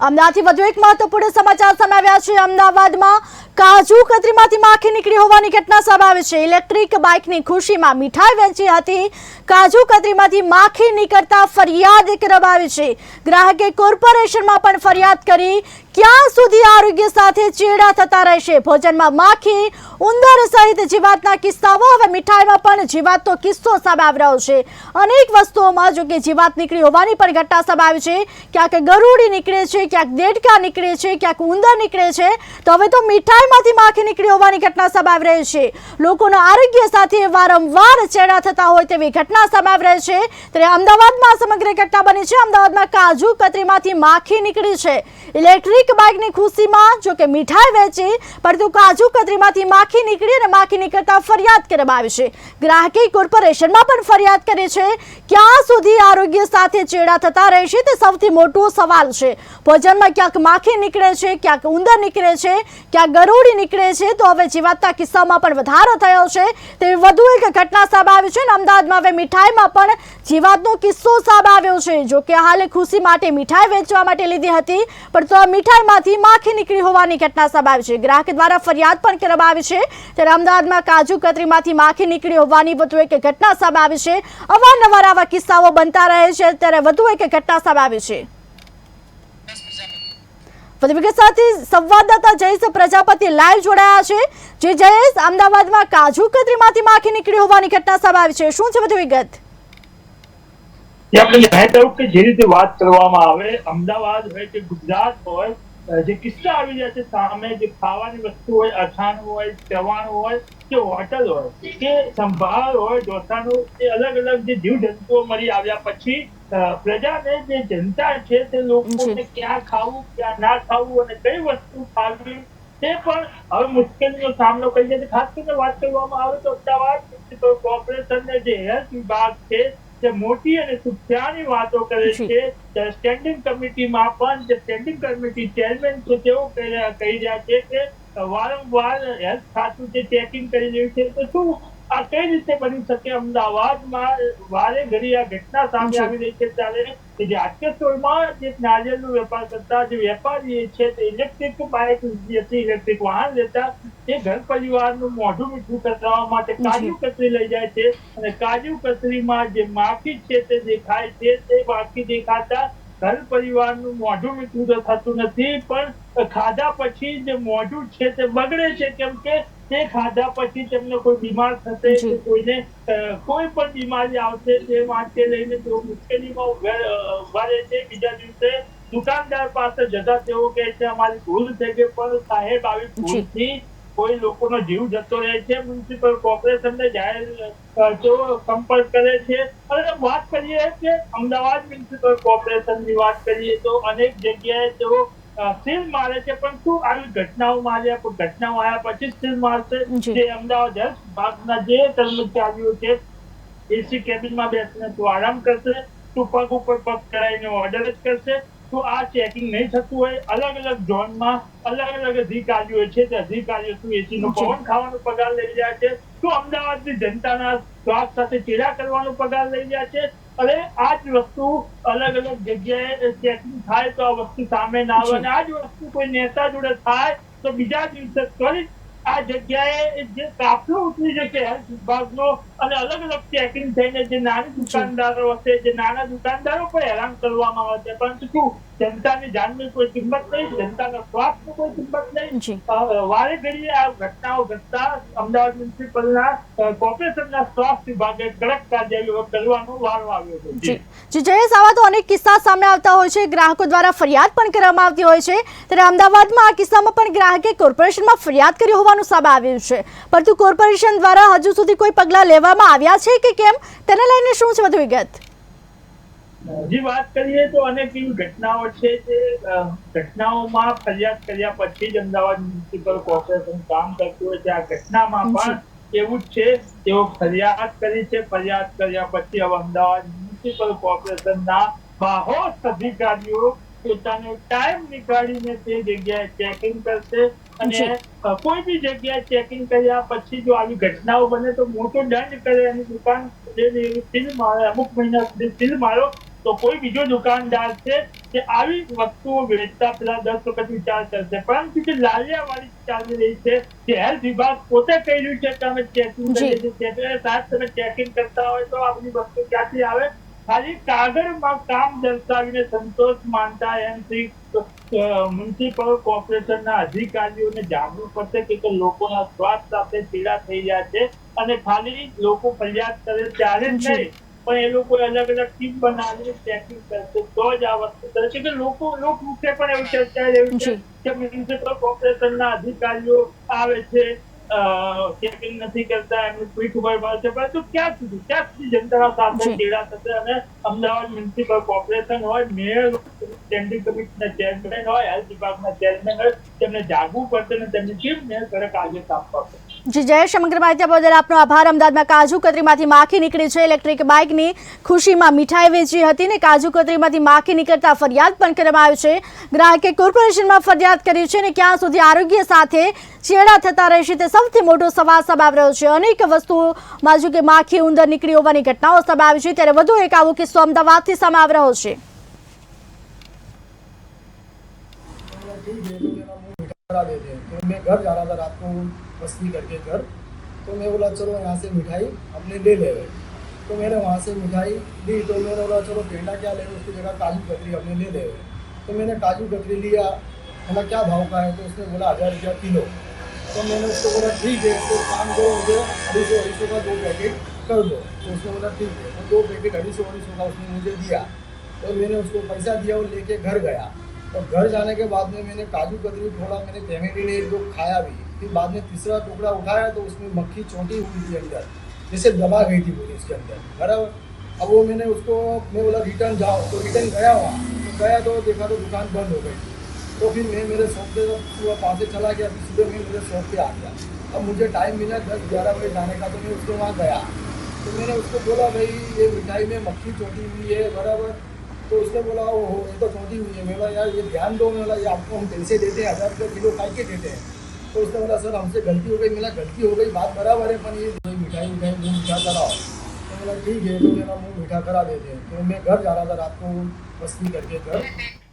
અમદાવાદથી વધુ એક મહત્વપૂર્ણ સમાચાર સામે આવ્યા છે. અમદાવાદમાં કાજુ કતરીમાંથી માખી નીકળી હોવાની ઘટના સામે આવી છે. ઇલેક્ટ્રિક બાઇકની ખુશીમાં મીઠાઈ વેચી હતી. કાજુ કતરીમાંથી માખી નીકળતા ફરિયાદ કરવામાં છે. ગ્રાહકે કોર્પોરેશનમાં પણ ફરિયાદ કરી, ક્યાં સુધી આરોગ્ય સાથે ચેડા થતા રહેશે? ભોજનમાં માખી, ઉંદર સહિત જીવાતના કિસ્સાઓ. હવે મીઠાઈમાં પણ જીવાતનો કિસ્સો સામે આવી રહ્યો છે. અનેક વસ્તુઓમાં જો કે જીવાત નીકળી હોવાની પણ ઘટના સામે આવી છે. ક્યાંક ગરુડી નીકળે છે, ક્યાંક દેડકા નીકળે છે, ક્યાંક ઉંદર નીકળે છે. તો હવે તો મીઠાઈમાંથી માખી નીકળી હોવાની ઘટના સામે રહી છે. લોકોના આરોગ્ય સાથે વારંવાર ચેડા થતા હોય તેવી ઘટના સામે રહી છે. ત્યારે અમદાવાદમાં સમગ્ર ઘટના બની છે. અમદાવાદમાં કાજુ કતરીમાંથી માખી નીકળી છે. ઇલેક્ટ્રિક બાઇકની ખુશીમાં જો કે મીઠાઈ વેચી, પરંતુ કાજુ કતરીમાંથી માખી નીકળી અને માખી નીકળતા ફરિયાદ કરવામાં આવી છે. ગ્રાહકે કોર્પોરેશનમાં પણ ફરિયાદ કરી છે. ક્યાં સુધી આરોગ્ય સાથે ચેડા થતા રહેશે તે સૌથી મોટો સવાલ છે. ભોજનમાં ક્યાંક માખી નીકળે છે, ક્યાંક ઉંદર નીકળે છે, ક્યાંક ગરુડી નીકળે છે, તો હવે જીવાતના કિસ્સામાં પણ વધારો થયો છે. તે વધુ એક ઘટના સામે આવી છે અને અમદાવાદમાં હવે મીઠાઈમાં પણ જીવાતનો કિસ્સો સામે આવ્યો છે. જો કે હાલે ખુશી માટે મીઠાઈ વેચવા માટે લીધી હતી પણ તો મીઠાઈમાંથી માખી નીકળી હોવાની ઘટના સામે આવી છે. ગ્રાહક દ્વારા ફરિયાદ પણ કરવામાં આવી છે. ત્યારે અમદાવાદમાં કાજુ કતરીમાંથી માખી નીકળી હોવાની વધુ એક ઘટના સામે આવી છે. અવારનવાર આવા કિસ્સાઓ બનતા રહે છે, ત્યારે વધુ એક ઘટના સામે આવી છે. અમદાવાદ હોય કે ગુજરાત હોય, જે કિસ્સા આવી જાય છે સામે, જે ખાવાની વસ્તુ હોય અછાણું હોય, ચવાણું હોય કે હોટલ હોય, કે સંભાળ હોય, ઢોસાનું, એ અલગ અલગ જે જીવ જંતુઓ મળી આવ્યા પછી પ્રજાને જે જનતા છે તે લોકોને ક્યાં ખાવું ક્યાં ના ખાવું અને કઈ વસ્તુ ખાવી તે પણ હવે મુશ્કેલીનો સામનો કરી છે. ખાસ કરીને વાત કરવામાં આવે તો અમદાવાદ મ્યુનિસિપલ કોર્પોરેશનને જે હેલ્થ વિભાગ છે જે મોટી અને સુખ્યાની વાતો કરે છે સ્ટેન્ડિંગ કમિટીમાં પણ જે સ્ટેન્ડિંગ કમિટી ચેરમેન છે તેઓ કહી રહ્યા છે કે વારંવાર હેલ્થ ખાતું જે ચેકિંગ કરી રહ્યું છે તો શું આ કઈ રીતે બની શકે? અમદાવાદમાં વારે ઘડી આ ઘટના સામે આવી રહી છે ત્યારે કે જે આટકેશ્વરમાં જે નારિયેળનો વેપાર કરતા જે વેપારી છે તે ઇલેક્ટ્રિક બાઇક જેથી ઇલેક્ટ્રિક વાહન લેતા. એ ઘર પરિવારનું મોઢું મીઠું કરાવવા માટે કાજુ કતરી લઈ જાય છે અને કાજુ કતરીમાં જે માખી છે તે દેખાય છે તે માખી દેખાતા ઘર પરિવારનું મોઢું મીઠું થતું નથી પણ ખાધા પછી જે મોઢું છે તે બગડે છે કેમ કે તે ખાધા પછી તેમને કોઈ બીમાર થશે કે કોઈને કોઈ પણ બીમારી આવશે તે માટે લઈને તેઓ મુશ્કેલીમાં ઊભા રહે છે. બીજા દિવસે દુકાનદાર પાસે જતા તેઓ કહે છે અમારી ભૂલ થઈ ગઈ પણ સાહેબ આવી ભૂલથી કોઈ લોકોનો જીવ જતો રહે છે. મ્યુનિસિપલ કોર્પોરેશનને જાહેર તેઓ સંપર્ક કરે છે. અને વાત કરીએ કે અમદાવાદ મ્યુનિસિપલ કોર્પોરેશનની વાત કરીએ તો અનેક જગ્યાએ તેઓ સીલ મારે છે પણ શું આવી ઘટનાઓ માર્યા ઘટનાઓ આવ્યા પછી સીલ મારશે જે. અમદાવાદ હેલ્થ વિભાગના જે કર્મચારીઓ છે એસી કેબિનમાં બેસીને તું આરામ કરશે તું પગ ઉપર પગ કરાવીને ઓર્ડર જ કરશે. તો આ ચેકિંગ નહીં થતું હોય. અલગ અલગ ઝોનમાં અલગ અલગ અધિકારીઓ છે તે અધિકારીઓ શું એસી નો પવન ખાવાનો પગાર લઈ રહ્યા છે? શું અમદાવાદની જનતાના સ્વાસ્થ્ય સાથે ચેડા કરવાનો પગાર લઈ રહ્યા છે? અને આ જ વસ્તુ અલગ અલગ જગ્યાએ ચેકિંગ થાય તો આ વસ્તુ સામે ના આવે. અને આ જ વસ્તુ કોઈ નેતા જોડે થાય તો બીજા દિવસે ત્વરિત આ જગ્યાએ જે કાફલો ઉતરી જશે હેલ્થ વિભાગનો અને અલગ અલગ ચેકિંગ થઈને જે નાની દુકાનદારો હશે જે નાના દુકાનદારો પણ હેરાન કરવામાં આવે છે. પરંતુ શું? જનતાની જાનની કોઈ કિંમત નહીં જનતાના સ્વાસ્થ્યની કોઈ કિંમત નહીં. વારે ઘડીએ આ ઘટનાઓ ઘટતા અમદાવાદ મ્યુનિસિપલના કોર્પોરેશનના સ્વાસ્થ્ય વિભાગે કડક કાર્યવાહી કરવાનો વારો આવ્યો છે. જી. જયેશ આવા તો અનેક કિસ્સા સામે આવતા હોય છે. ગ્રાહકો દ્વારા ફરિયાદ પણ કરવામાં આવતી હોય છે. ત્યારે અમદાવાદમાં આ કિસ્સામાં પણ ગ્રાહકે કોર્પોરેશનમાં ફરિયાદ કરી હોવાનું સામે આવ્યું છે. પરંતુ કોર્પોરેશન દ્વારા હજુ સુધી કોઈ પગલાં લેવામાં આવ્યા છે કે કેમ? તેને લઈને શું છે વધુ વિગત? હજી વાત કરીએ તો અનેક એવી ઘટનાઓ છે જે ઘટનાઓમાં ફરિયાદ કર્યા પછી જ અમદાવાદ મ્યુનિસિપલ કોર્પોરેશન કામ કરતું હોય છે. આ ઘટનામાં પણ એવું જ છે તેઓ ફરિયાદ કરી છે. ફરિયાદ કર્યા પછી હવે અમદાવાદ મ્યુનિસિપલ કોર્પોરેશનના બાહોશ અધિકારીઓ પોતાનો ટાઈમ નીકાળીને તે જગ્યાએ ચેકિંગ કરશે. અને કોઈ બી જગ્યાએ ચેકિંગ કર્યા પછી જો આવી ઘટનાઓ બને તો મોટો દંડ કરે. એની દુકાન સીલ મારે અમુક મહિના સુધી સીલ મારો તો કોઈ બીજો દુકાનદાર છે કે આવી વસ્તુઓ વેચતા પેલા દસ વખત વિચાર કરશે. પરંતુ જે લાલિયાવાળી ચાલી રહી છે કે હેલ્થ વિભાગ પોતે કહી રહ્યું છે તમે ચેકિંગ કરી સાહેબ તમે ચેકિંગ કરતા હોય તો આ બધી વસ્તુ ક્યાંથી આવે? ખાલી કાગળમાં કામ દર્શાવીને સંતોષ માનતા એમથી મ્યુનિસિપલ કોર્પોરેશનના અધિકારીઓને જાગૃત કરશે કે લોકોના સ્વાસ્થ્ય સાથે પીડા થઈ રહ્યા છે અને ખાલી લોકો ફરિયાદ કરે ત્યારે જ નહીં પણ એ લોકો અલગ અલગ ટીમ બનાવીને ચેકિંગ કરશે તો જ આ વસ્તુ કરે છે કે લોકો લોકમુખે પણ એવું ચર્ચાઈ રહ્યું છે. કે મ્યુનિસિપલ કોર્પોરેશનના અધિકારીઓ આવે છે ચેકિંગ નથી કરતા એમની પીઠ ઉપર પડે છે. પરંતુ ક્યાં સુધી? ક્યાં સુધી જનતાના સાથે. ચેડા થશે અને અમદાવાદ મ્યુનિસિપલ કોર્પોરેશન હોય મેયર સ્ટેન્ડિંગ કમિટીના ચેરમેન હોય હેલ્થ વિભાગના ચેરમેન હોય તેમને જાગવું પડશે અને તેમની ટીમને કડક આદેશ આપવા પડશે. જી, જય સમગ્ર માહિતી બદલ આપનો આભાર. અમદાવાદમાં કાજુ કતરીમાંથી માખી નીકળી છે. ઇલેક્ટ્રિક બાઇકની ખુશીમાં મીઠાઈ વેચી હતી ને કાજુ કતરીમાંથી માખી નીકળતા ફરિયાદ પણ કરવામાં આવી છે. ગ્રાહકે કોર્પોરેશનમાં ફરિયાદ કરી છે ને ક્યાં સુધી આરોગ્ય સાથે ચેડા થતા રહેશે તે સૌથી મોટો સવાલ સામે રહ્યો છે. અનેક વસ્તુઓમાં જો કે માખી ઉંદર નીકળી હોવાની ઘટનાઓ સામે છે. ત્યારે વધુ એક આવો કિસ્સો અમદાવાદથી સામે રહ્યો છે. करा देते हैं तो मैं घर जा रहा था रात को, मस्ती करके घर। तो मैं बोला, चलो यहाँ से मिठाई अपने ले ले। गए तो मैंने वहाँ से मिठाई ली। तो मैंने बोला, चलो पेंडा क्या ले? उसकी जगह काजू कतरी अपने ले ले। तो मैंने काजू कतरी लिया। बोला, क्या भाव का है? तो उसने बोला, हज़ार रुपया किलो। तो मैंने उसको बोला, ठीक है तो काम करो, मुझे अढ़ी सौ अढ़ी का दो पैकेट कर दो। तो उसने बोला, ठीक है। तो दो पैकेट अढ़ी सौ अढ़ी का उसने मुझे दिया। तो मैंने उसको पैसा दिया और लेके घर गया। तो घर जाने के बाद में मैंने काजू कतरी थोड़ा मैंने फैमिली ने एक दो खाया भी, फिर बाद में तीसरा टुकड़ा उठाया तो उसमें मक्खी चोटी हुई थी अंदर, जैसे दबा गई थी पूरी उसके अंदर। बराबर अब वो मैंने उसको, मैं बोला रिटर्न जाओ। तो रिटर्न गया वहाँ तो गया तो देखा तो दुकान बंद हो गई। तो फिर मैं मेरे शॉप पे सुबह पाँच से चला गया फिर सुबह मैं मेरे शॉप पे आ गया। अब मुझे टाइम मिला दस ग्यारह बजे जाने का तो मैं उसके वहाँ गया। तो मैंने उसको बोला, भाई, ये मिठाई में मक्खी चोटी हुई है, बराबर। तो उसने बोला ओ हो ये तो चोटी हुई है। मैं बोला, यार, ये ध्यान दो। मैं बोला, ये आपको हम पैसे देते हैं हज़ार रुपये किलो खाई के देते हैं। तो उसने बोला, सर, हमसे गलती हो गई। मेरा गलती हो गई, बात बराबर है, पर ये मिठाई मिठाई मुँह मीठा कराओ। तो बोला, ठीक है तो मेरा मुँह मीठा करा देते हैं। तो मैं घर जा रहा था रात को, मस्ती करके घर।